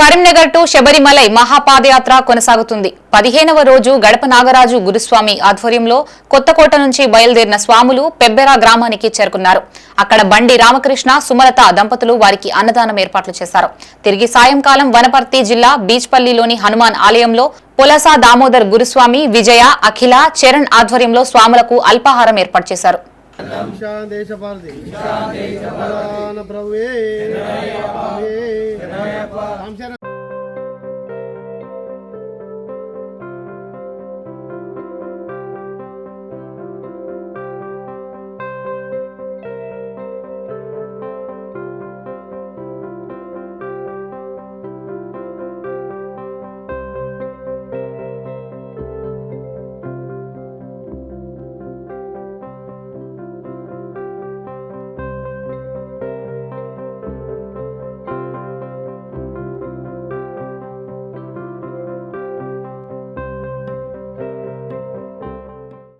Karimnagar to Sabarimalai మహాపాదయాత్ర కొనసాగుతుంది. పదిహేనవ రోజు గడప నాగరాజు గురుస్వామి ఆధ్వర్యంలో కొత్తకోట నుంచి బయలుదేరిన స్వాములు పెబ్బెరా గ్రామానికి చేరుకున్నారు. అక్కడ బండి రామకృష్ణ సుమలత దంపతులు వారికి అన్నదానం ఏర్పాట్లు చేశారు. తిరిగి సాయంకాలం వనపర్తి జిల్లా బీచ్పల్లిలోని హనుమాన్ ఆలయంలో పొలసా దామోదర్ గురుస్వామి విజయ అఖిల చరణ్ ఆధ్వర్యంలో స్వాములకు అల్పాహారం ఏర్పాటు చేశారు.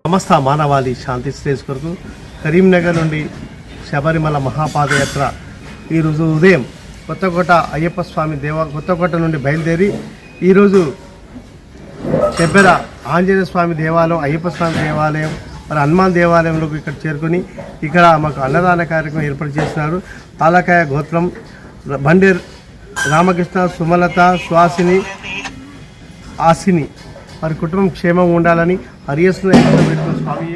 సమస్త మానవాళి శాంతి శ్రేయస్ కొరకు కరీంనగర్ నుండి శబరిమల మహాపాదయాత్ర ఈరోజు ఉదయం కొత్తకోట అయ్యప్ప స్వామి దేవ కొత్తకోట నుండి బయలుదేరి ఈరోజు చెబ్బెర ఆంజనేయ స్వామి దేవాలయం అయ్యప్ప స్వామి దేవాలయం మరి హనుమాన్ దేవాలయంలోకి ఇక్కడ చేరుకొని ఇక్కడ మాకు అన్నదాన కార్యక్రమం ఏర్పాటు చేసినారు. పాలకాయ గోత్రం బండేర్ రామకృష్ణ సుమలత సుహాసిని ఆసిని వారి కుటుంబం క్షేమం ఉండాలని హరియస్ పెట్టుకుని స్వామి